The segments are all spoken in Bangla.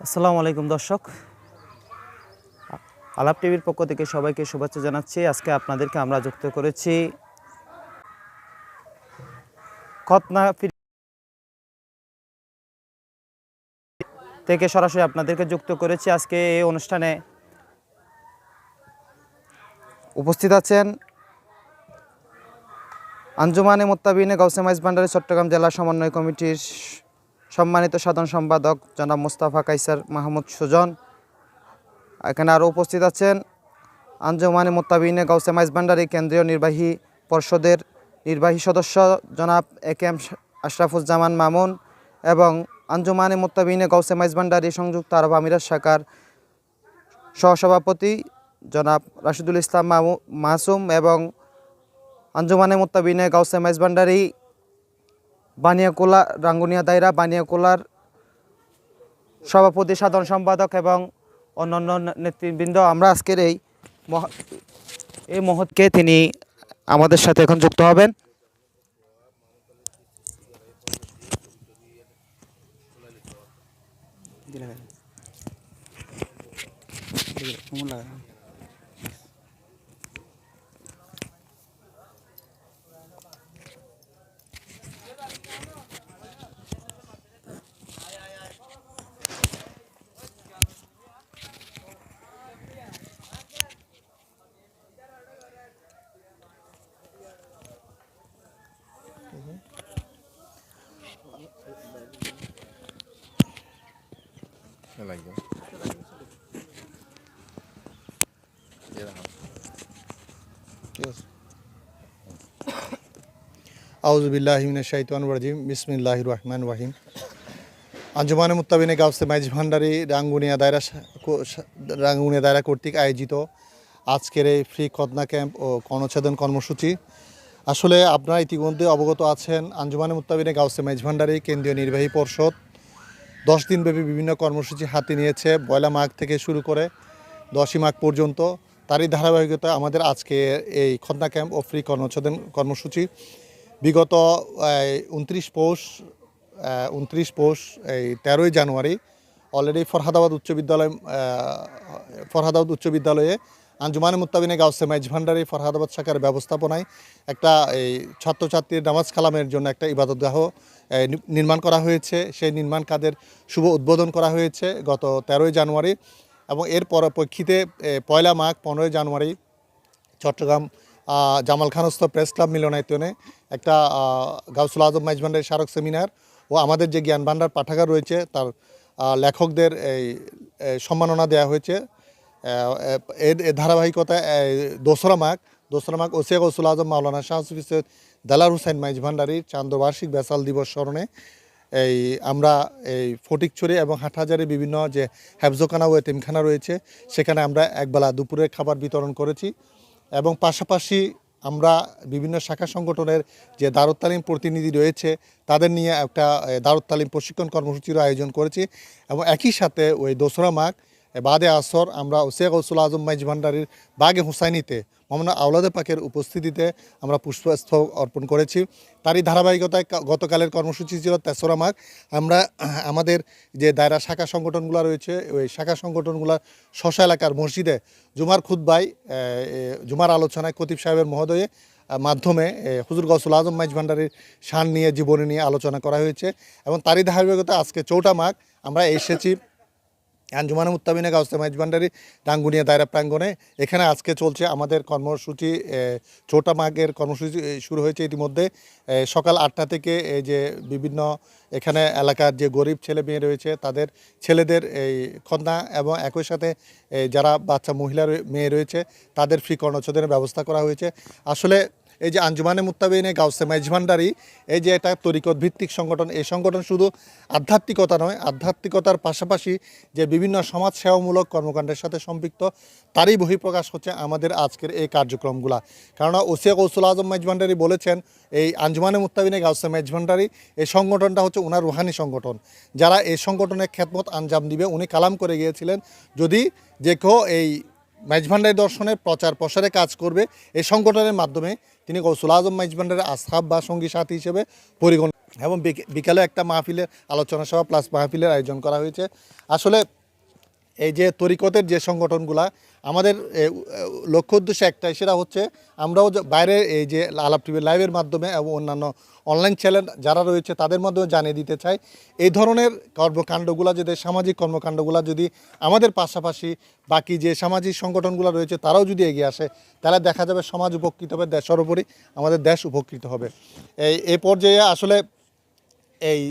আসসালামু আলাইকুম দর্শক। আলাপ টিভির পক্ষ থেকে সবাইকে শুভেচ্ছা জানাচ্ছি। আজকে আপনাদেরকে আমরা যুক্ত করেছি খতনা থেকে সরাসরি আপনাদেরকে যুক্ত করেছি। আজকে এই অনুষ্ঠানে উপস্থিত আছেন আঞ্জুমানে মোত্তাবিনে গাউসে মাইজ ভান্ডারী চট্টগ্রাম জেলা সমন্বয় কমিটির সম্মানিত সাধারণ সম্পাদক জনাব মোস্তাফা কাইসার মাহমুদ সুজন। এখানে আরও উপস্থিত আছেন আঞ্জুমানে মোত্তাবিনে গাউসে মাইজ ভান্ডারী কেন্দ্রীয় নির্বাহী পর্ষদের নির্বাহী সদস্য জনাব A K M Ashrafuzzaman Mamun এবং আঞ্জুমানে মোত্তাবিনে গাউসে মাইজ ভান্ডারী সংযুক্ত আরব আমিরাত শাখার সহসভাপতি জনাব রাশিদুল ইসলাম মাসুম এবং আঞ্জুমানে মোত্তাবিনে গাউসে মাইজ ভান্ডারী, বানিয়াকুলা, রাঙ্গুনিয়া দায়রা বানিয়াকুলার সভাপতি, সাধারণ সম্পাদক এবং অন্যান্য নেতৃবৃন্দ। আমরা আজকের এই এই মহৎকে তিনি আমাদের সাথে এখন যুক্ত হবেন। লাগবে আউজবিল্লাহিমিনের শাহিতান রাজিম বিসমিল্লাহ রহমান রাহিম আঞ্জুমানে মুত্তাবিনে গাউসে মাইজ ভান্ডারি রাঙ্গুনিয়া দায়রা রাঙ্গুনিয়া দায়রা কর্তৃক আয়োজিত আজকের এই ফ্রি খদনা ক্যাম্প ও কর্ণচ্ছেদন কর্মসূচি। আসলে আপনারা ইতিমধ্যে অবগত আছেন, আঞ্জুমানে মুত্তাবিনে গাউসে মাইজ ভান্ডারি কেন্দ্রীয় নির্বাহী পর্ষদ দশ দিনব্যাপী বিভিন্ন কর্মসূচি হাতে নিয়েছে পয়লা মাঘ থেকে শুরু করে দশই মাঘ পর্যন্ত। তারই ধারাবাহিকতা আমাদের আজকে এই খন্না ক্যাম্প ও ফ্রি কর্মচ্ছেদন কর্মসূচি। বিগত উনত্রিশ পৌষ উনত্রিশ পৌষ, এই, তেরোই জানুয়ারি অলরেডি ফরহাদাবাদ উচ্চ বিদ্যালয় ফরহাদাবাদ উচ্চ বিদ্যালয়ে আঞ্জুমানে মুত্তাবিনে গাউসে মাইজ ভান্ডারি ফরহাদাবাদ শাখার ব্যবস্থাপনায় একটা এই ছাত্রছাত্রীর নামাজ কালামের জন্য একটা ইবাদতগাহ নির্মাণ করা হয়েছে। সেই নির্মাণ কাজের শুভ উদ্বোধন করা হয়েছে গত তেরোই জানুয়ারি এবং এর পরপ্রেক্ষিতে পয়লা মাঘ পনেরোই জানুয়ারি চট্টগ্রাম জামাল খানস্থ প্রেস ক্লাব মিলনায়তনে একটা গাউসুল আজম মাইজভান্ডারের স্মারক সেমিনার ও আমাদের যে জ্ঞান ভাণ্ডার পাঠাগার রয়েছে, তার লেখকদের এই সম্মাননা দেওয়া হয়েছে। এর ধারাবাহিকতায় দোসরা মাঘ দোসরা মাঘ ওসিয়া গৌসুল আজম মাওলানা শাহ সুফি সৈয়দ দালার হুসাইন মাইজ ভান্ডারির চান্দ্রবার্ষিক বেসাল দিবস স্মরণে এই আমরা এই ফটিকছড়ি এবং হাটহাজারে বিভিন্ন যে হ্যাবজোখানা ও এতিমখানা রয়েছে সেখানে আমরা একবেলা দুপুরের খাবার বিতরণ করেছি এবং পাশাপাশি আমরা বিভিন্ন শাখা সংগঠনের যে দারুতালিম প্রতিনিধি রয়েছে তাদের নিয়ে একটা এ, প্রশিক্ষণ কর্মসূচির আয়োজন করেছি এবং একই সাথে ওই দোসরা মাঘ বাদে আসর আমরা ওসিয়া গৌসুল আজম মাইজ ভান্ডারির বাগে হুসাইনিতে মোহাম্মদ আওলাদে পাকের উপস্থিতিতে আমরা পুষ্পস্তব অর্পণ করেছি। তারই ধারাবাহিকতায় গতকালের কর্মসূচি ছিল তেসরা মাঘ। আমরা আমাদের যে দায়রা শাখা সংগঠনগুলো রয়েছে, ওই শাখা সংগঠনগুলো শশা এলাকার মসজিদে জুমার খুদ্বাই জুমার আলোচনায় কতিব সাহেবের মহোদয়ে মাধ্যমে হুজুর গৌসুল আজম মাইজ ভান্ডারির শান নিয়ে, জীবনী নিয়ে আলোচনা করা হয়েছে। এবং তারই ধারাবাহিকতা আজকে চৌটা মাঘ। আমরা এসেছি আঞ্জুমানে মুত্তাবিনে গাউসে মাইজ ভান্ডারি ডাঙ্গুনিয়া দায়রা প্রাঙ্গণে। এখানে আজকে চলছে আমাদের কর্মসূচি ছোটা মাঘের কর্মসূচি শুরু হয়েছে ইতিমধ্যে। সকাল আটটা থেকে এই যে বিভিন্ন এখানে এলাকার যে গরিব ছেলে মেয়ে রয়েছে, তাদের ছেলেদের এই খন্না এবং একই সাথে যারা বাচ্চা মহিলা মেয়ে রয়েছে, তাদের ফ্রি কর্ণচ্ছেদের ব্যবস্থা করা হয়েছে। আসলে এই যে আঞ্জুমানে মুত্তাবিনে গাউসে মাইজ ভান্ডারি, এই যে একটা তরিকত ভিত্তিক সংগঠন, এই সংগঠন শুধু আধ্যাত্মিকতা নয়, আধ্যাত্মিকতার পাশাপাশি যে বিভিন্ন সমাজ সেবামূলক কর্মকাণ্ডের সাথে সম্পৃক্ত, তারই বহিঃপ্রকাশ হচ্ছে আমাদের আজকের এই কার্যক্রমগুলা। কেননা ওসিয়া কৌসুল আজম মাইজ ভান্ডারি বলেছেন, এই আঞ্জুমানে মুত্তাবিনে গাউসে মাইজ ভান্ডারি, এই সংগঠনটা হচ্ছে ওনার রুহানি সংগঠন। যারা এই সংগঠনের খ্যাতমত আঞ্জাম দিবে, উনি কালাম করে গিয়েছিলেন, যদি যে কেউ এই মাইজভান্ডারি দর্শনের প্রচার প্রসারে কাজ করবে, এই সংগঠনের মাধ্যমে তিনি গৌসুল আজম মাইজবান্ডারের আসহাব বা সঙ্গী সাথী হিসেবে পরিগণ এবং বিকে- বিকালে একটা মাহফিলের আলোচনা সভা প্লাস মাহফিলের আয়োজন করা হয়েছে। আসলে এই যে তরিকতের যে সংগঠনগুলা, আমাদের লক্ষ্য উদ্দেশ্য একটাই, সেটা হচ্ছে আমরাও বাইরে এই যে আলাপ টিভি লাইভের মাধ্যমে এবং অন্যান্য অনলাইন চ্যানেল যারা রয়েছে, তাদের মাধ্যমে জানিয়ে দিতে চাই, এই ধরনের কর্মকাণ্ডগুলো যদি সামাজিক কর্মকাণ্ডগুলো যদি আমাদের পাশাপাশি বাকি যে সামাজিক সংগঠনগুলো রয়েছে, তারাও যদি এগিয়ে আসে, তাহলে দেখা যাবে সমাজ উপকৃত হবে দেশ সর্বোপরি আমাদের দেশ উপকৃত হবে। এই, এ পর্যায়ে আসলে এই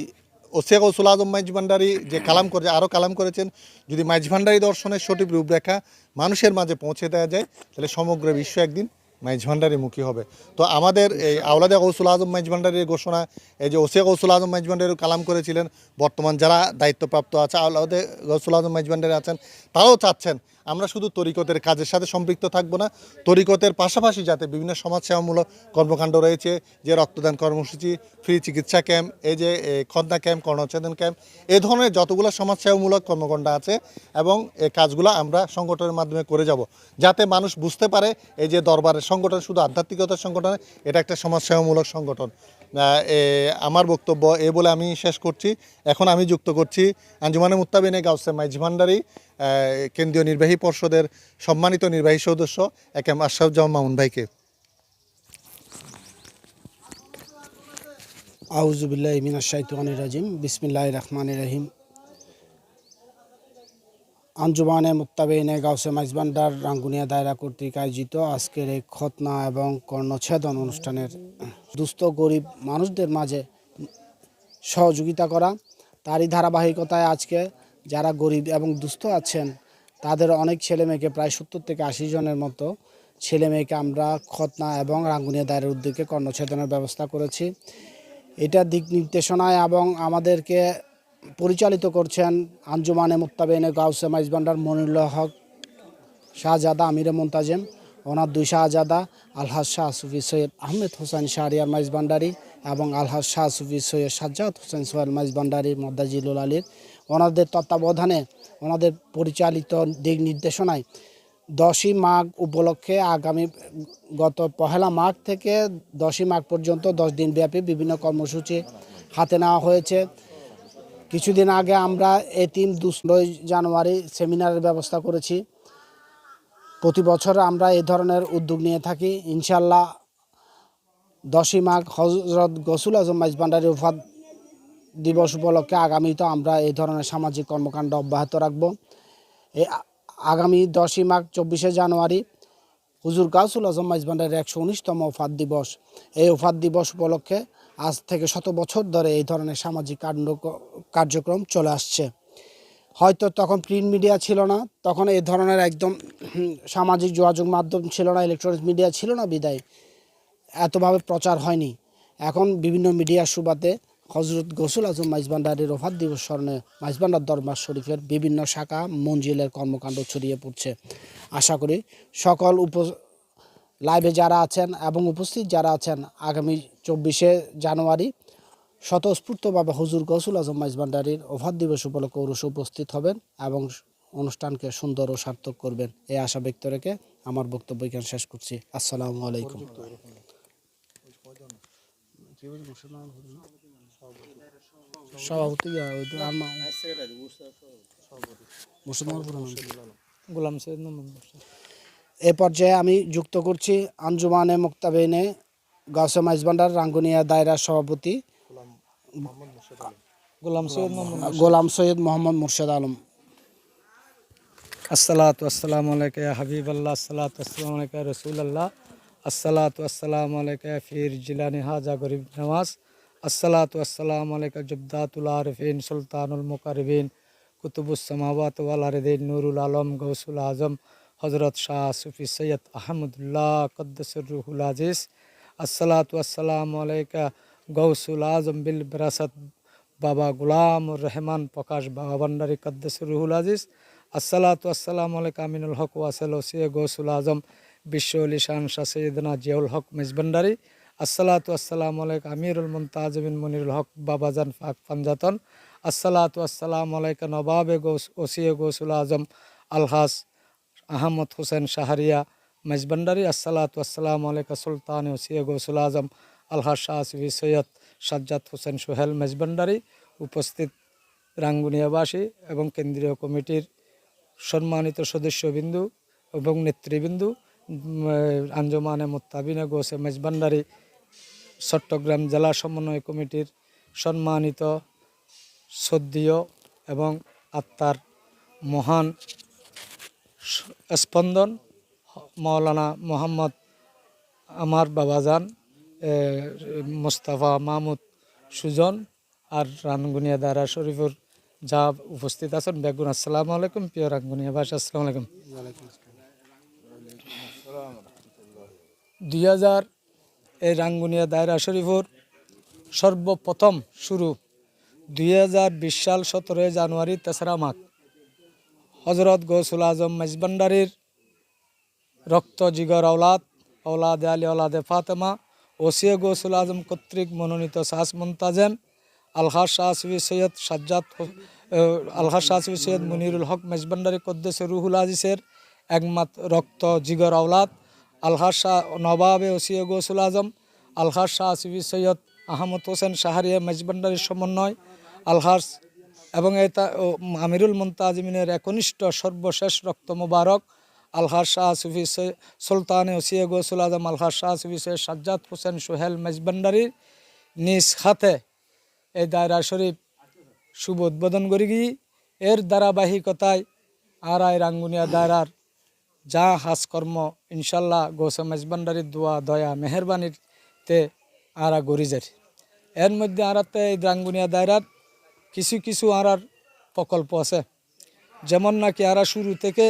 ওসিয়া গৌসুল আজম মাইজ ভান্ডারি যে কালাম করে আরও কালাম করেছেন। যদি মাইজ ভান্ডারি দর্শনের সঠিক রূপরেখা মানুষের মাঝে পৌঁছে দেওয়া যায়, তাহলে সমগ্র বিশ্ব একদিন মাইজ ভান্ডারি মুখী হবে। তো আমাদের এই আওলাদা গৌসুল আজম মাইজ ভান্ডারির ঘোষণা, এই যে ওসিয়া গৌসুল আজম মাইজ ভান্ডারি কালাম করেছিলেন, বর্তমান যারা দায়িত্বপ্রাপ্ত আছে, আওলাদে গৌসুল আজম মাইজ ভান্ডারি আছেন, তারাও চাচ্ছেন আমরা শুধু তরিকতের কাজের সাথে সম্পৃক্ত থাকব না তরিকতের পাশাপাশি যাতে বিভিন্ন সমাজসেবামূলক কর্মকাণ্ড রয়েছে যে রক্তদান কর্মসূচি ফ্রি চিকিৎসা ক্যাম্প এই যে এ, খন্দা ক্যাম্প কর্ণচ্ছেদন ক্যাম্প এ ধরনের যতগুলো সমাজসেবামূলক কর্মকাণ্ড আছে এবং এই কাজগুলো আমরা সংগঠনের মাধ্যমে করে যাব যাতে মানুষ বুঝতে পারে এই যে দরবারের সংগঠন শুধু আধ্যাত্মিকতার সংগঠন এটা একটা সমাজসেবামূলক সংগঠন। এ, আমার বক্তব্য এ বলে আমি শেষ করছি। এখন আমি যুক্ত করছি আঞ্জুমানে মুত্তাবিনে গাউসে মাইজ ভান্ডারি কেন্দ্রীয় নির্বাহী পর্ষদের সম্মানিত নির্বাহী সদস্য এক এম আশরাফুজ্জামান মামুন ভাইকে। আউজুবিল্লাহ মিনাশ শাইতানির রাজিম। বিসমিল্লাহ রহমান রহিম। আঞ্জুমানে মুত্তাবেইনে গাউসে মাইজবান্ডার রাঙ্গুনিয়া দায়রা কর্তৃক আয়োজিত আজকের এই খতনা এবং কর্ণছেদন অনুষ্ঠানের দুস্থ গরিব মানুষদের মাঝে সহযোগিতা করা। তারই ধারাবাহিকতায় আজকে যারা গরিব এবং দুস্থ আছেন, তাদের অনেক ছেলে মেয়েকে প্রায় সত্তর থেকে আশি জনের মতো ছেলে মেয়েকে আমরা খতনা এবং রাঙ্গুনিয়া দায়ের উদ্যোগে কর্ণছেদনের ব্যবস্থা করেছি। এটা দিক নির্দেশনায় এবং আমাদেরকে পরিচালিত করছেন আঞ্জুমানে মুক্তাবেনে গাউসে মাইজবান্ডার মনিরুল্লাহ হক, শাহজাদা আমিরে মুন্তাজেম, ওনার দুই শাহজাদা, আলহাজ শাহ সুফি সৈয়দ আহমেদ হোসেন শাহরিয়ার মাইজ ভান্ডারি এবং আলহাজ শাহ সুফি সৈয়দ সাজ্জাদ হোসেন সোহেল মাইজ ভান্ডারি মদ্দাজিলুল আলীর। ওনাদের তত্ত্বাবধানে ওনাদের পরিচালিত দিক নির্দেশনায় দশই মাঘ উপলক্ষে আগামী গত পহেলা মাঘ থেকে দশই মাঘ পর্যন্ত দশ দিনব্যাপী বিভিন্ন কর্মসূচি হাতে নেওয়া হয়েছে। কিছুদিন আগে আমরা এতিম দুই জানুয়ারি সেমিনারের ব্যবস্থা করেছি। প্রতি বছর আমরা এই ধরনের উদ্যোগ নিয়ে থাকি। ইনশাল্লাহ দশই মাঘ হজরত গসুল আজম মাইজ ভান্ডারি উফাদ দিবস উপলক্ষে আগামীতে আমরা এই ধরনের সামাজিক কর্মকাণ্ড অব্যাহত রাখব। আ- আগামী দশই মাঘ চব্বিশে জানুয়ারি হুজুর গাউসুল আজম মাইজ ভান্ডারের একশো উনিশতম ওফাদ দিবস। এই ওফাদ দিবস উপলক্ষে আজ থেকে শত বছর ধরে এই ধরনের সামাজিক কাণ্ড কার্যক্রম চলে আসছে। হয়তো তখন প্রিন্ট মিডিয়া ছিল না, তখন এই ধরনের একদম সামাজিক যোগাযোগ মাধ্যম ছিল না ইলেকট্রনিক মিডিয়া ছিল না বিদায়। এতভাবে প্রচার হয়নি। এখন বিভিন্ন মিডিয়ার সুবাদে হজরত গসুল আজম মাইজবান্ডারের রফাত দিবস স্মরণে মাইজবান্ডার দরবার শরীফের বিভিন্ন শাখা মঞ্জিলের কর্মকাণ্ড ছড়িয়ে পড়ছে। আশা করি সকল উপ লাইভে যারা আছেন এবং উপস্থিত যারা আছেন, আগামী চব্বিশে জানুয়ারি স্বতঃস্ফূর্তভাবে হুজুর গসুল আজম মাইজবান্ডারির ওভার দিবস উপলক্ষে অবশ্য উপস্থিত হবেন এবং অনুষ্ঠানকে সুন্দর ও সার্থক করবেন। এই আশা ব্যক্ত রেখে আমার বক্তব্য এখানে শেষ করছি। আসসালামু আলাইকুম। সভাপতি। গোলাম সৈয়দ এ পর্যায়ে আমি যুক্ত করছি আঞ্জুমানে মুক্তাবেনে গাউসে মাইজবান্ডার রাঙ্গুনিয়া দায়রার সভাপতি। গোলাম সৈয়দ মোহাম্মদ মুর্শেদ। আলম। আসসালাতু আসসালামু আলাইকা হাবিব আল্লাহ আসসালাতু আসসালামু আলাইকা রসুল আল্লাহ আসসালাতু আসসালামু আলাইকা ফির জিলানি হাজা গরিব নওয়াজ আসসালাতু আসসালামু আলাইকা জুবদাতুল আরিফিন সুলতানুল মুকারিবিন কুতুবুস সামাওয়াত ওয়াল আরদিন নুরুল আলম গৌসুল আজম হজরত শাহ সুফি সৈয়দ আহমদুল্লাহ কদ্দসুর রুহুল আজিজ আসসালাতু আসসালামু আলাইকা গৌসুল আজম বিল বিরাসত। বাবা গুলাম রহমান প্রকাশ বাবা ভান্ডারী কদ্দসুর রুহুল আজিজ। আসসালাতু আসসালামু আলাইকা আমিনুল হক ওয়াসেল ওসিয়ে গৌসুল আজম বিশ্ব আলী শাহ সৈয়দনা জিয়াউল হক মেজবান্ডারি। আসসালাতু আসসালামু আলাইকা আমিরুল মুমতাজবিন মনিরুল হক বাবাজান ফাক পাঞ্জাতন আসসালাতু আসসালামু নবাবে গৌস ওসিয়ে গৌসুল আজম আলহাস আহমদ হোসেন শাহরিয়া। মেজবান্ডারি আসসালাতু আসসালামু আলাইকা সুলতান ওসিয়া গৌসুল আজম আলহা শাহ সৈয়দ সাজ্জাদ হোসেন সোহেল মেজবান্ডারি উপস্থিত রাঙ্গুনিয়াবাসী এবং কেন্দ্রীয় কমিটির সম্মানিত সদস্যবিন্দু এবং নেতৃবৃন্দু আঞ্জমানে মোত্তাবিনে গোসে মেজবান্ডারি চট্টগ্রাম জেলা সমন্বয় কমিটির সম্মানিত শ্রদ্ধীয় এবং আত্মার মহান স্পন্দন মাওলানা মোহাম্মদ আমার বাবাজান মোস্তফা মাহমুদ সুজন আর রানগুনিয়া দারা শরীফুর যা উপস্থিত আছেন। বেগুন, আসসালামু আলাইকুম। প্রিয় রানগুনিয়া ভাষা আসসালামু আলাইকুম। দুই হাজার এই রাঙ্গুনিয়া দায়রা শরীফুর সর্বপ্রথম শুরু দুই হাজার বিশ সাল সতেরোই জানুয়ারি তেসরা মাঘ। হজরত গৌসুল আজম মেজবান্ডারির রক্ত জিগর আওলাদ, আওলাদে আলী, আওলাদে ফাতেমা, ওসিয়া গৌসুল আজম কর্তৃক মনোনীত সাস মুন্তাজেম আলহা শাহসবি সৈয়দ সাজ্জাদ আলহা শাহসবি সৈয়দ মুনিরুল হক মেজবান্ডারি কদ্দেশ রুহুল আজিসের একমাত্র রক্ত জিগর আওলাদ আলহা শাহ নবাবে ওসিয়া গৌসুল আজম আলহা শাহসবি সৈয়দ আহমদ হোসেন শাহরিয়া মেজবান্ডারির সমন্বয় আলহাস এবং এটা আমিরুল মুন্তাজমিনের একনিষ্ঠ সর্বশেষ রক্ত মুবারক আলহার শাহ সুফি সুলতানে ওসিয়া গৌসুল আজম আলহার শাহ সুফি সৈয়দ সাজ্জাদ হোসেন সোহেল মেজবান্ডারির নিজ হাতে এই দায়রা শরীফ শুভ উদ্বোধন করি গিয়ে এর ধারাবাহিকতায় আর আই রাঙ্গুনিয়া দায়রার যা হাসকর্ম, ইনশাল্লাহ গৌসা মেজবান্ডারির দোয়া, দয়া, মেহরবানিতে আরা যায় এর মধ্যে আরাতে এই রাঙ্গুনিয়া দায়রার কিছু কিছু আরার প্রকল্প আছে। যেমন নাকি আরা শুরু থেকে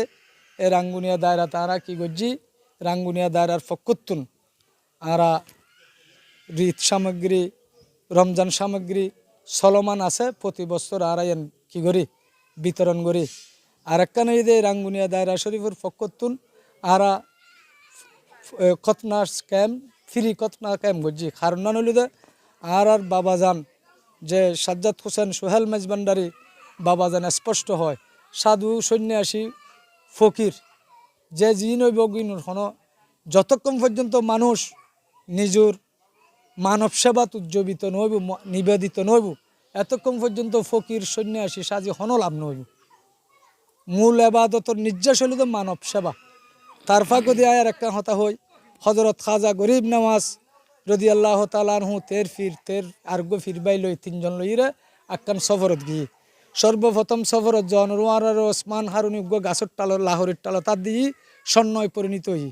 এ রাঙ্গুনিয়া দায়রা তারা কি করছি? রাঙ্গুনিয়া দায়রার ফকত্তুন আরা রীত সামগ্রী, রমজান সামগ্রী চলমান আছে, প্রতি বছর আরা এন কি করি? বিতরণ করি। আর একখানে এই যে রাঙ্গুনিয়া দায়রা শরীফের ফকত্তুন আরা কতনা ক্যাম্প ফ্রি কতনা ক্যাম্প করছি। কারণ না নইলে আর আর বাবাজান, যে সাজ্জাদ হোসেন সোহেল মেজবান্ডারি বাবাজান স্পষ্ট হয়। সাধু সন্ন্যাসী ফকির, যে যি নইব গিনুর হন, যতক্ষণ পর্যন্ত মানুষ নিজের মানব সেবাত উজ্জীবিত নইব নিবেদিত নইব এতক্ষণ পর্যন্ত ফকির সন্ন্যাসী, সাজি হন লাভ নইব মূল এবাদতর নির্যাস হইল তো মানব সেবা তার ফাঁকদি আয়ার একটা হতা হই হজরত খাজা গরিব নামাজ যদি আল্লাহ তালানহু তের ফির তের আর্গ ফিরবাই লই তিনজন লইরে আক্কান সফরত গিয়ে সর্বপ্রথম সফরত জন রোয়ার আর ওসমান হারুনি উগ্র গাছর টালো লাহরের টালো তার দিয়ে স্বর্ণয় পরিণত হই।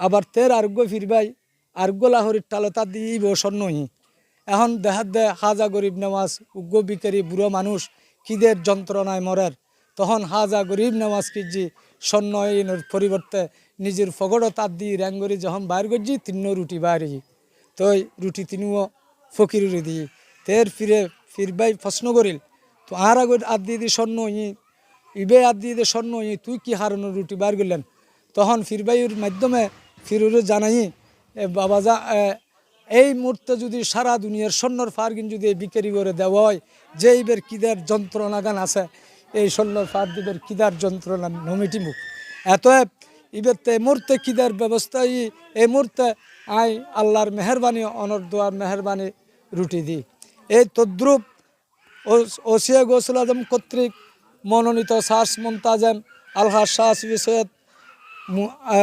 আবার তের আর্গ ফিরবাই আর্গ লাহরের টালো তার দিয়ে স্বর্ণই এখন দেহাত দে হাজা গরিব নেওয়াজ উগ্র বিকারী বুড়ো মানুষ কিদের যন্ত্রণায় মরের? তখন হাজা গরিব নেওয়াজ কিজি স্বর্ণয়নের পরিবর্তে নিজের ফগড় তার দিয়ে র্যাঙ্গরি যখন বাইর করছি তিন্ন রুটি বাইরে তই রুটি তিনিও ফকিরে দিই তের ফিরে ফিরবাই প্রশ্ন করিল তো আর আগর আদ দিয়ে দি স্বর্ণ ই ইবে আদ দিয়ে দে স্বর্ণ ই তুই কি হারানো রুটি বার করলেন? তখন ফিরবাইয়ের মাধ্যমে ফিরুরে জানাই বাবা যা এই মুহূর্তে যদি সারা দুনিয়ার স্বর্ণর ফার্গিন যদি বিক্রি করে দেওয়া হয়, যে ইবের কিদার যন্ত্রণা গান আছে, এই স্বর্ণর ফার দিবের কিদার যন্ত্রণা নমিটি মুখ। এত ইবের তো এই মুহূর্তে কিদার ব্যবস্থা ই এই মুহূর্তে আই আল্লাহর মেহরবানি অনর মেহরবানি রুটি দিই। এই তদ্রুপ ওসিয়া গৌসুল আজম কর্তৃক মনোনীত শাস মুমতাজেম আলহা শাহ সৈয়দ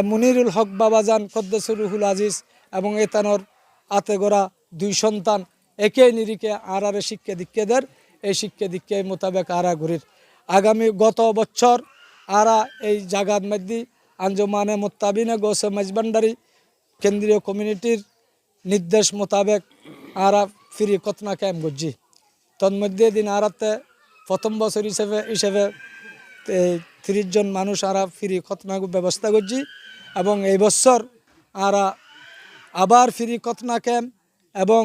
মুনিরুল হক বাবাজান কদ্দেসুর রুহুল আজিজ এবং এতানোর আতে গড়া দুই সন্তান একে নিরিখে আর আরে শিক্ষা দীক্ষাদের, এই শিক্ষা দীক্ষা মোতাবেক আরা ঘুরির আগামী গত বছর আরা এই জাগাত মধ্যে আঞ্জমানে মোত্তাবিনে গোসে মেজবান্ডারি কেন্দ্রীয় কমিউনিটির নির্দেশ মোতাবেক আরা ফিরি কতনা ক্যাম্প করছি তন্মধ্যে দিন আরাতে প্রথম বছর হিসেবে হিসেবে তিরিশ জন মানুষ আরা ফ্রি খতনা ব্যবস্থা করছি এবং এই বছর আরা আবার ফ্রি খতনা ক্যাম্প এবং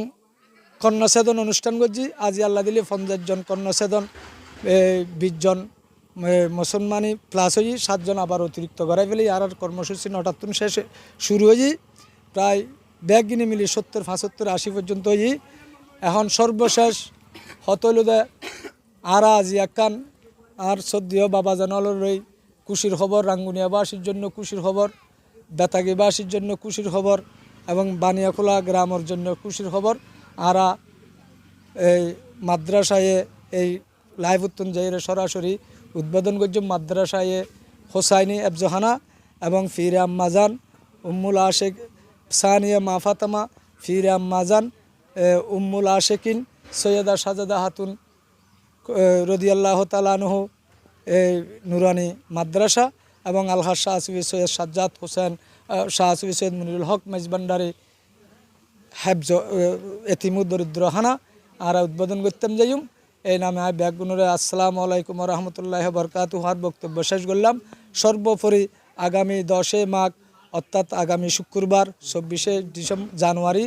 কন্যাছেদন অনুষ্ঠান করছি। আজি আল্লাহ দিলে পঞ্চাশ জন কন্যাছেদন বিশ জন মুসলমানি প্লাস হয়ে সাতজন আবার অতিরিক্ত করাই ফেলি। আর আর কর্মসূচি নটাত্তর শেষে শুরু হয়ে প্রায় ব্যাগ কিনে মিলি সত্তর, পঁচাত্তর, আশি পর্যন্ত হয়ে এখন সর্বশেষ হতলুদে আর আজি একান আর সদ্য বাবা জানালোর খুশির খবর, রাঙ্গুনিয়াবাসীর জন্য খুশির খবর, বেতাগিবাসীর জন্য খুশির খবর এবং বানিয়াখোলা গ্রামের জন্য খুশির খবর। আরা এই মাদ্রাসায় এই লাইভ উত্তন জাহিরে সরাসরি উদ্বোধন করছে মাদ্রাসায় হোসাইনি এবজহানা এবং ফিরে আম্মাজান উম্মুল আশেক সানিয়া মাফাতামা ফিরে আম্মাজান উম্মুল আশেকিন সৈয়দা সাজাদা হাতুন রদিয়াল্লাহ তালানহ এই নুরানি মাদ্রাসা এবং আলহাজ শাহ আসিফি সৈয়দ সাজ্জাদ হোসেন শাহ আসিফি সৈয়দ মনিরুল হক মেজবান্ডারি হেফজ এতিমু দরিদ্রহানা আর উদ্বোধন করতাম যাইম এই নামে আই ব্যাগুনরে আসসালামু আলাইকুম রহমতুল্লাহ বরকাত হার বক্তব্য শেষ করলাম। সর্বোপরি আগামী দশে মাঘ, অর্থাৎ আগামী শুক্রবার, চব্বিশে ডিসেম্বর জানুয়ারি,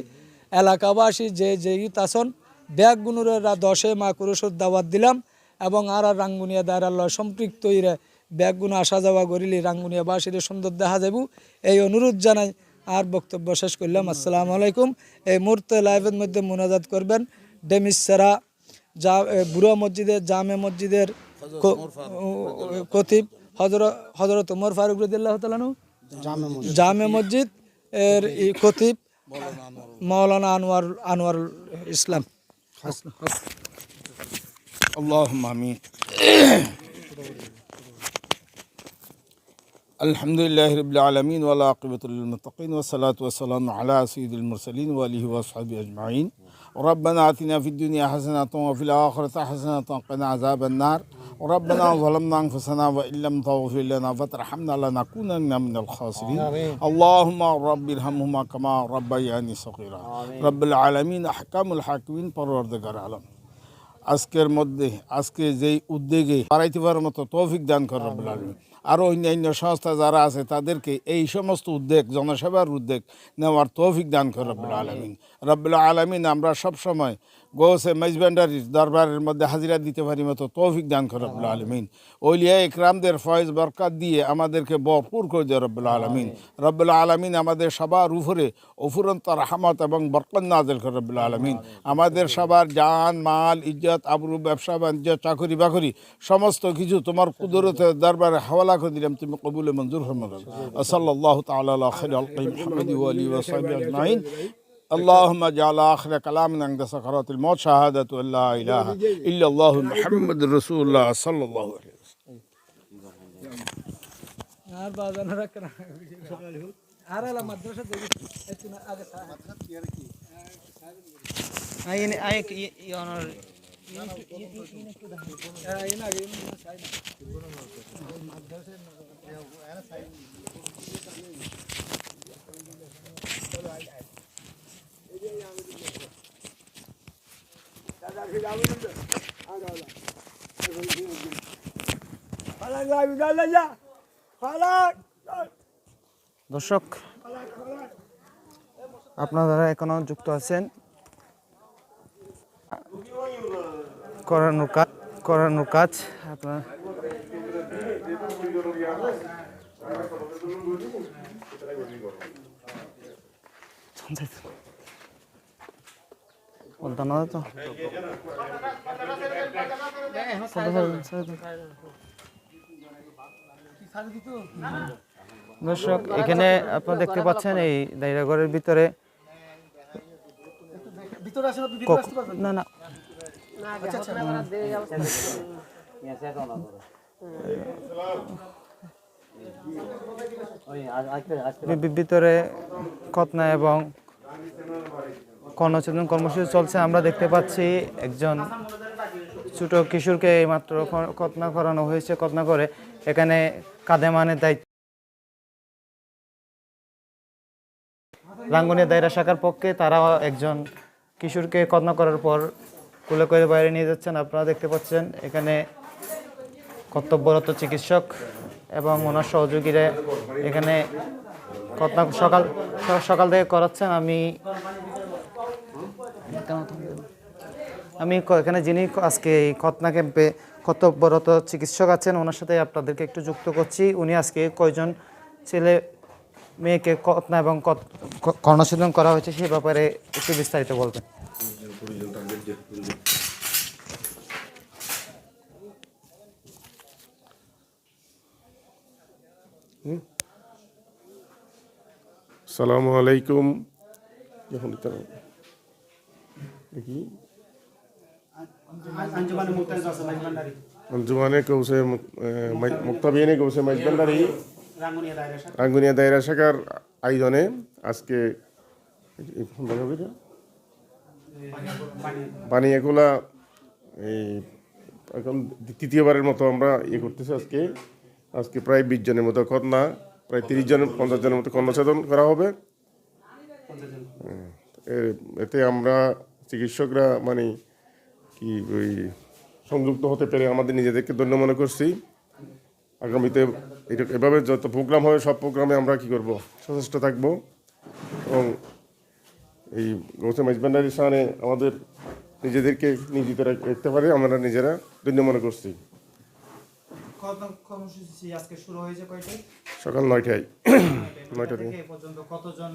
এলাকাবাসী যে যেই তাসন ব্যাগুনুরে দশে মাঘ কুরুষর দাওয়াত দিলাম এবং আর আর রাঙ্গুনিয়া দায়রার লয় সম্পৃক্ত ইরে ব্যাগগুলো আসা যাওয়া করিলে রাঙ্গুনিয়া বাসীর সুন্দর দেখা যাব এই অনুরোধ জানাই আর বক্তব্য শেষ করলাম। আসসালামু আলাইকুম। এই মুহূর্তে লাইভের মধ্যে মোনাজাত করবেন ডেমিস সেরা যা বুড়া মসজিদের জামে মসজিদের ক- কতিব হজরত হজরত উমর ফারুক রদিল্লাহ তালানু জামে মসজিদ। এর ই কতিব মৌলানা আনোয়ার আনোয়ার ইসলাম। اللهم آمين. الحمد لله رب العالمين والعاقبة للمتقين والصلاة والسلام على سيد المرسلين وآله وصحبه أجمعين. ربنا آتنا في الدنيا حسنة وفي الآخرة حسنة وقنا عذاب النار. ربنا ظلمنا أنفسنا وإن لم تغفر لنا وترحمنا لنكونن من الخاسرين اللهم رب ارحمهما كما ربياني صغيرا رب العالمين أحكام الحاكمين پروردگار عالم আজকের মধ্যে আজকে যেই উদ্যোগে বাড়াইতে পারার মতো তৌফিক দান করে রব্বুল আলমিন আরও অন্যান্য সংস্থা যারা আছে তাদেরকে এই সমস্ত উদ্যোগ জনসেবার উদ্যোগ নেওয়ার তৌফিক দান করে রব্বুল আলমিন রব্বুল আলমিন আমরা সবসময় গোসে মেজবান্ডারির দরবারের মধ্যে হাজিরা দিতে পারি মতো তৌফিক দান করে রব্বুল আলমিন। ওলিয়া ইকরামদের ফয়েজ বরকাত দিয়ে আমাদেরকে ভরপুর করে দেয় রব্বুল আলমিন। রব্বুল আলমিন আমাদের সবার উপরে অফুরন্ত রাহমত এবং বরকত নাজেল করে রব্বুল আলমিন। আমাদের সবার জান মাল ইজ্জত আবরু ব্যবসা বাণিজ্য চাকরি বাকরি সমস্ত কিছু তোমার কুদরতের দরবারে হাওয়ালা করে দিলাম তুমি কবুলে মঞ্জুর ফরমাল সাল্লাহ তাআলা খাইর আল কাইম اللهم اجعل آخر كلامنا عند سكرات الموت شهادة أن لا إله إلا الله محمد رسول الله صلى الله عليه وسلم. দর্শক আপনারা এখনও যুক্ত আছেন করানোর কাজ করানোর কাজ আপনার বলতাম না তো দর্শক এখানে আপনারা দেখতে পাচ্ছেন এই দাইরাগড়ের ভিতরে না না। ভি- ভি- ভিতরে খতনা এবং কর্ণচেতন কর্মসূচি চলছে। আমরা দেখতে পাচ্ছি একজন ছোট কিশোরকে এইমাত্র খতনা করানো হয়েছে খতনা করে। এখানে কাদেমানের দায়িত্ব রাঙ্গুনিয়া দায়রা শাখার পক্ষে তারা একজন কিশোরকে খতনা করার পর কুলে করে বাইরে নিয়ে যাচ্ছেন। আপনারা দেখতে পাচ্ছেন এখানে কর্তব্যরত চিকিৎসক এবং ওনার সহযোগীরা এখানে খতনা সকাল সকাল থেকে করাচ্ছেন। আমি আমি এখানে যিনি আজকে এই খতনা ক্যাম্পে কর্তব্যরত চিকিৎসক আছেন, ওনার সাথে আপনাদেরকে একটু যুক্ত করছি। উনি আজকে কয়জন ছেলে মেয়েকে খতনা এবং কর্ণশীলন করা হয়েছে সে ব্যাপারে একটু বিস্তারিত বলবেন। সালামু আলাইকুম। দেখি। অঞ্জুমানে কৌশে মুক্তাবিয়ানে কৌশে মাইজবান্ডারি রাঙ্গুনিয়া দায়রা শাখার আয়োজনে আজকে? বানিয়াকুলা এই এখন তৃতীয়বারের মতো আমরা ইয়ে করতেছি আজকে। আজকে প্রায় বিশ জনের মতো কন্যা প্রায় তিরিশ জন পঞ্চাশ জনের মতো কর্মসাধন করা হবে। হ্যাঁ, এ- এতে আমরা চিকিৎসকরা মানে কি ওই সংযুক্ত হতে পেরে আমাদের নিজেদেরকে ধন্য মনে করছি। আগামীতে এটা এভাবে যত প্রোগ্রাম হবে, সব প্রোগ্রামে আমরা কি করব? সচেষ্ট থাকব। এবং এই গৌতম হাজব্যান্ডারির সামনে আমাদের নিজেদেরকে দেখতে রাখতে পারে, আমরা নিজেরা ধন্য মনে করছি। কর্মসূচি আজকে শুরু হয়েছে কয়টায়? সকাল নয়টায়। নয়টা থেকে পর্যন্ত কতজন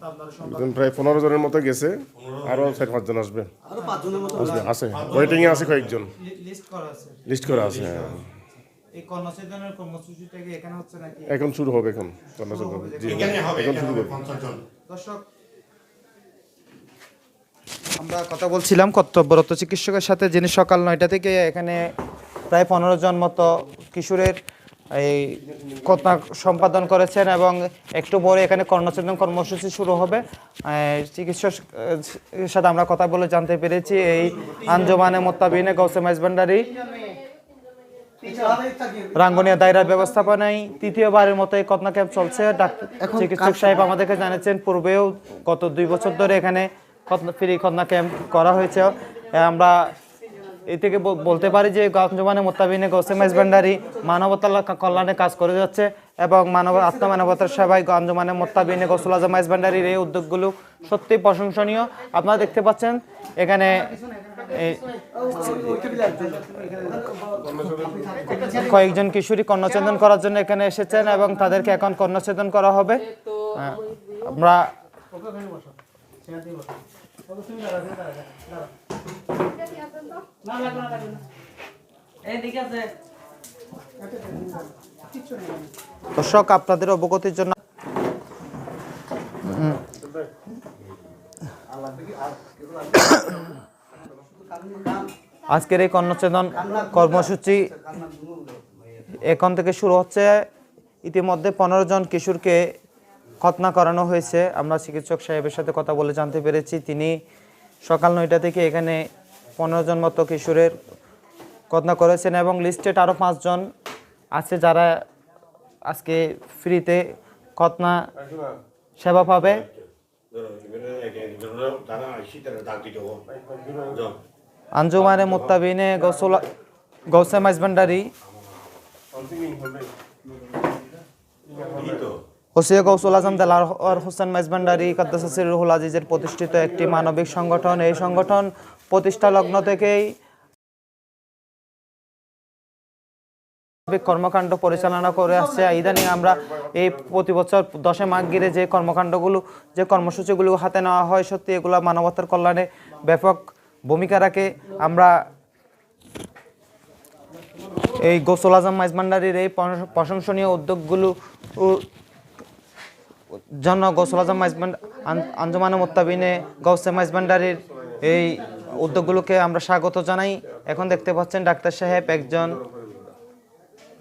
আপনারা প্রায় পনেরো জনের মতো গেছে। আরও চার পাঁচজন আসবে। আসবে আছে। ওয়েটিংয়ে আছে কয়েকজন। লিস্ট করা আছে। লিস্ট করা আছে হ্যাঁ। এখানে হচ্ছে নাকি? এখন শুরু হবে এখন। এখন শুরু হবে। দর্শক আমরা কথা বলছিলাম কর্তব্যরত চিকিৎসকের সাথে যিনি সকাল নয়টা থেকে এখানে প্রায় পনেরো জন মতো কিশোরের এই কথা সম্পাদন করেছেন এবং একটু পরে এখানে কর্ণচেতন কর্মসূচি শুরু হবে। চিকিৎসক সাথে আমরা কথা বলে জানতে পেরেছি। এই আঞ্জমানে মোত্তাবিনে গৌসে মাইজবান্ডারি রাঙ্গুনিয়া দায়রার ব্যবস্থাপনায় তৃতীয়বারের মতো এই কতনা ক্যাম্প চলছে। ডাক্তার চিকিৎসক সাহেব আমাদেরকে জানিয়েছেন পূর্বেও গত দুই বছর ধরে এখানে ফ্রি কতনা ক্যাম্প করা হয়েছে। আমরা এই থেকে বল- বলতে পারি যে গঞ্জমানে মোতাবিনে গোসেমাইজ ভান্ডারি মানবতার কল্যাণে কাজ করে যাচ্ছে এবং মানব আত্মমানবতার সেবায় গঞ্জমানে মোত্তাবিনে গোসল আজমাইজ ভান্ডারির এই উদ্যোগগুলো সত্যি প্রশংসনীয়। আপনারা দেখতে পাচ্ছেন, এখানে কয়েকজন কিশোরী কর্ণচেদন করার জন্য এখানে এসেছেন এবং তাদেরকে এখন কর্ণচেদন করা হবে। দর্শক, আপনাদের অবগতির জন্য আজকের এই কর্ণচেদন কর্মসূচি এখন থেকে শুরু হচ্ছে। ইতিমধ্যে পনেরো জন কিশোরকে খতনা করানো হয়েছে। আমরা চিকিৎসক সাহেবের সাথে কথা বলে জানতে পেরেছি। তিনি সকাল নয়টা থেকে এখানে পনেরো জন মতো কিশোরের খতনা করেছেন এবং লিস্টেড আরও পাঁচজন আছে যারা আজকে ফ্রিতে খতনা সেবা পাবে। আঞ্জুমানে মোত্তাবিনে গৌসলা গৌসে মাইজবান্ডারি হোসিয়া গৌসুল আজম দেলার হোসেন মাইজবান্ডারি কাদ্দাসির রুহুল আজিজের প্রতিষ্ঠিত একটি মানবিক সংগঠন। এই সংগঠন প্রতিষ্ঠা লগ্ন থেকেই কর্মকাণ্ড পরিচালনা করে আসছে। ইদানিং আমরা এই প্রতি বছর দশে মাঘ ঘিরে যে কর্মকাণ্ডগুলো, যে কর্মসূচিগুলো হাতে নেওয়া হয়, সত্যি এগুলো মানবতার কল্যাণে ব্যাপক ভূমিকা রাখে। আমরা এই গোসল আজম মাইজমান্ডারির এই প্রশংসনীয় উদ্যোগগুলো জন্য গোসল আজম মাইজবান্ড আঞ্জমানে মোত্তাবিনে গৌসে মাইজবান্ডারির এই উদ্যোগগুলোকে আমরা স্বাগত জানাই। এখন দেখতে পাচ্ছেন ডাক্তার সাহেব একজন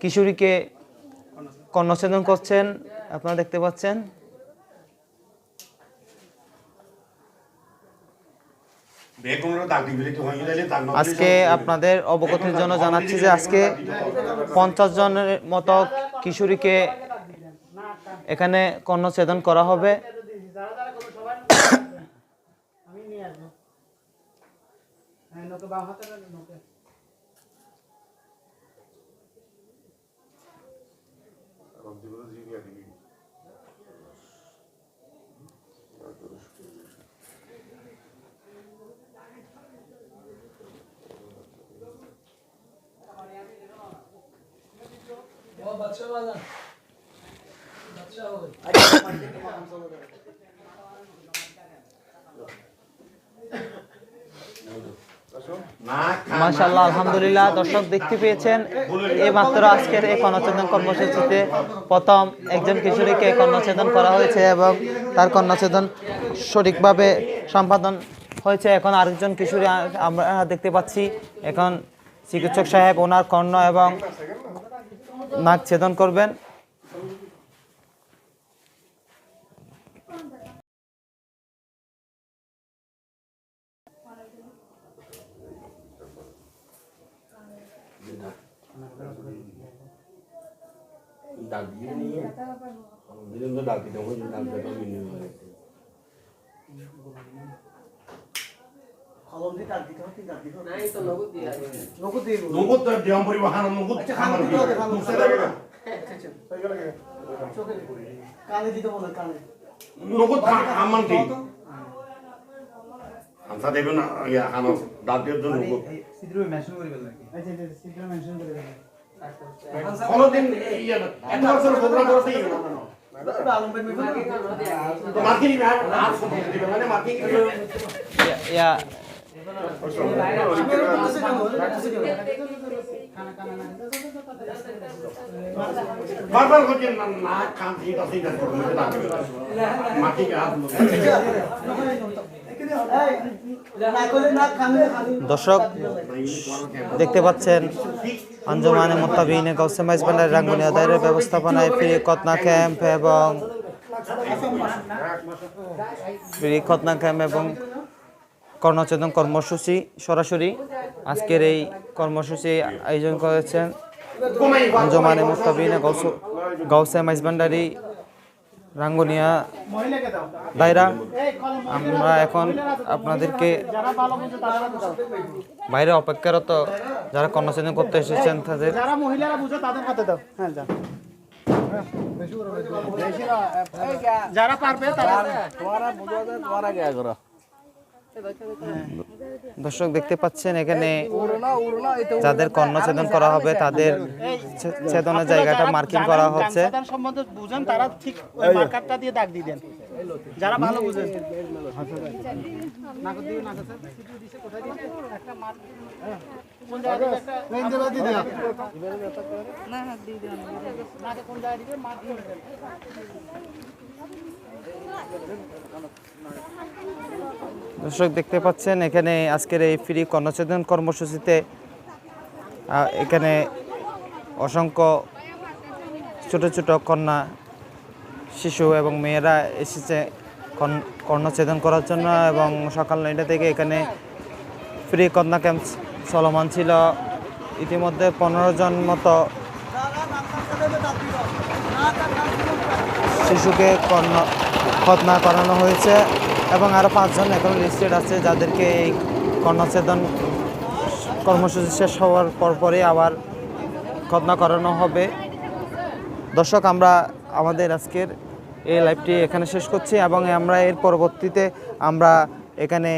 কিশোরীকে কর্ণছেদন করছেন। আপনারা দেখতে পাচ্ছেন। আজকে আপনাদের অবগতির জন্য জানাচ্ছি যে আজকে পঞ্চাশ জনের মতো কিশোরীকে এখানে কর্ণছেদন করা হবে। ওকে বাম হাতে রাখেন ওকে বাচ্চা বাচ্চা হয় মাশাআল্লাহ, আলহামদুলিল্লাহ, দর্শক দেখতে পেয়েছেন। এই মাত্র আজকের এই কর্ণচেতন কর্মসূচিতে প্রথম একজন কিশোরীকে কর্ণচেতন করা হয়েছে এবং তার কর্ণচেতন সঠিকভাবে সম্পাদন হয়েছে। এখন আরেকজন কিশোরী আমরা দেখতে পাচ্ছি। এখন চিকিৎসক সাহেব ওনার কর্ণ এবং নাক ছেদন করবেন। ডাক দিয়ে নিয়ে দিলেন তো ডাক দিতে হবে ডাক দিতে হবে নগদ তো দেওয়াম পরিবহন নগদ খামার নগদ খামান কি হামসা দেবে না ইয়া খানো ডাক দিয়ে তো নগদ কোনদিন ইয়া এত বছর প্রোগ্রাম করতে আর সব দিবে মানে ইয়া বারবার করছেন না না কাম ঠিক আছে মাটি দর্শক, দেখতে পাচ্ছেন আঞ্জুমানে মোত্তাবিনে গৌসে মাইজবান্ডার রাঙ্গুনিয়া দায়ের ব্যবস্থাপনায় ফ্রি কতনা ক্যাম্প এবং ফ্রি কতনা ক্যাম্প এবং কর্ণচেতন কর্মসূচি সরাসরি আজকের এই কর্মসূচি আয়োজন করেছেন আঞ্জুমানে মোত্তাবিনে গৌস মাইজবান্ডারি রাঙ্গুনিয়া দায়রা। আমরা এখন আপনাদেরকে বাইরে অপেক্ষারত যারা কর্মচারী করতে এসেছেন তাদের যারা মহিলারা বুঝো তাদের হাতে দাও। হ্যাঁ যা। যারা পারবে তারা দর্শক দেখতে পাচ্ছেন এখানে যাদের কর্ণ ছেদন করা হবে তাদের ছেদনের জায়গাটা মার্কিং করা হচ্ছে। সম্বন্ধে বুঝেন তারা ঠিক ওই মার্কারটা দিয়ে দাগ দিয়ে দেন। যারা ভালো বুঝেন। নাকত দিবে নাকত স্যার সিটি দিছে কোথায় দিছে একটা মার্ক কোন জায়গায় দিবে একটা মেইন জায়গা দিয়ে দাও না দিয়ে দাও কোন জায়গায় দিবে মার্ক করে দেন। দর্শক দেখতে পাচ্ছেন, এখানে আজকের এই ফ্রি কর্ণছেদন কর্মসূচিতে এখানে অসংখ্য ছোট ছোট কন্যা, শিশু এবং মেয়েরা এসেছে কর্ণ- কর্ণছেদন করার জন্য এবং সকাল নয়টা থেকে এখানে ফ্রি কন্যা ক্যাম্প চলমান ছিল। ইতিমধ্যে পনেরো জন মতো শিশুকে কর্ণ খতনা করানো হয়েছে এবং আরও পাঁচজন এখন লিস্টেড আছে যাদেরকে এই কর্ণছেদন কর্মসূচি শেষ হওয়ার পরপরই আবার খতনা করানো হবে। দর্শক, আমরা আমাদের আজকের এই লাইভটি এখানে শেষ করছি এবং আমরা এর পরবর্তীতে আমরা এখানে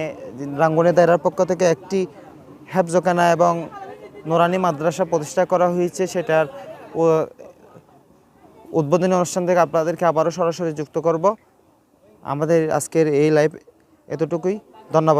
রাঙ্গুনি দায়রার পক্ষ থেকে একটি হ্যাবজোখানা এবং নোরানি মাদ্রাসা প্রতিষ্ঠা করা হয়েছে। সেটার উদ্বোধনী অনুষ্ঠান থেকে আপনাদেরকে আবারও সরাসরি যুক্ত করব। আমাদের আজকের এই লাইভ এতটুকুই। ধন্যবাদ।